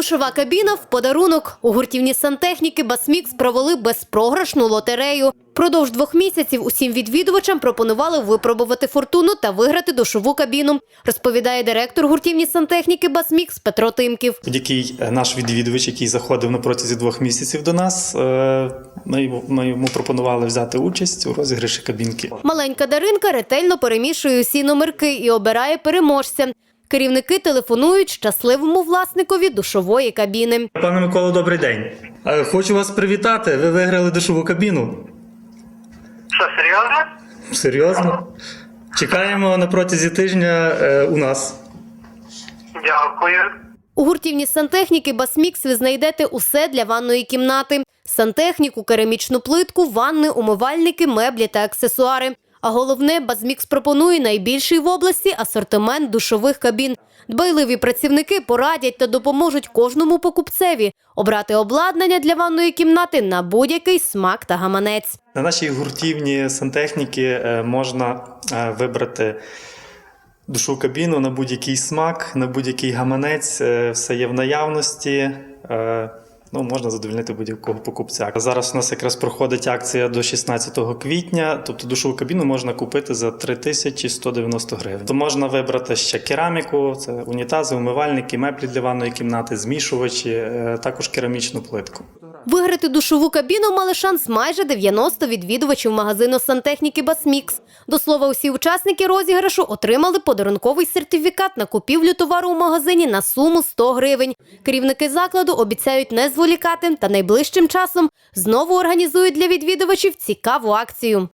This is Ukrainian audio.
Душова кабіна в подарунок. У гуртівні сантехніки Басмікс провели безпрограшну лотерею. Продовж двох місяців усім відвідувачам пропонували випробувати фортуну та виграти душову кабіну, розповідає директор гуртівні сантехніки Басмікс Петро Тимків. Будь-який е, наш відвідувач, який заходив на протязі двох місяців до нас, е, ми ми йому пропонували взяти участь у розіграші кабінки. Маленька Даринка ретельно перемішує усі номерки і обирає переможця. Керівники телефонують щасливому власникові душової кабіни. Пане Миколо, добрий день. Е, Хочу вас привітати. Ви виграли душову кабіну. Що, серйозно? Серйозно? Чекаємо на протязі тижня е, у нас. Дякую. У гуртівні сантехніки Басмікс ви знайдете усе для ванної кімнати: сантехніку, керамічну плитку, ванни, умивальники, меблі та аксесуари. А головне, Базмікс пропонує найбільший в області асортимент душових кабін. Дбайливі працівники порадять та допоможуть кожному покупцеві обрати обладнання для ванної кімнати на будь-який смак та гаманець. На нашій гуртівні сантехніки е, можна е, вибрати душу кабіну на будь-який смак, на будь-який гаманець. е, Все є в наявності. Ну, можна задовільнити будь-якого покупця. Зараз у нас якраз проходить акція до 16 квітня, тобто душову кабіну можна купити за 3190 гривень. То можна вибрати ще кераміку, це унітази, умивальники, меблі для ванної кімнати, змішувачі, е, також керамічну плитку. Виграти душову кабіну мали шанс майже 90 відвідувачів магазину сантехніки Басмікс. До слова, усі учасники розіграшу отримали подарунковий сертифікат на купівлю товару у магазині на суму 100 гривень. Керівники закладу обіцяють не зволікати та найближчим часом знову організують для відвідувачів цікаву акцію.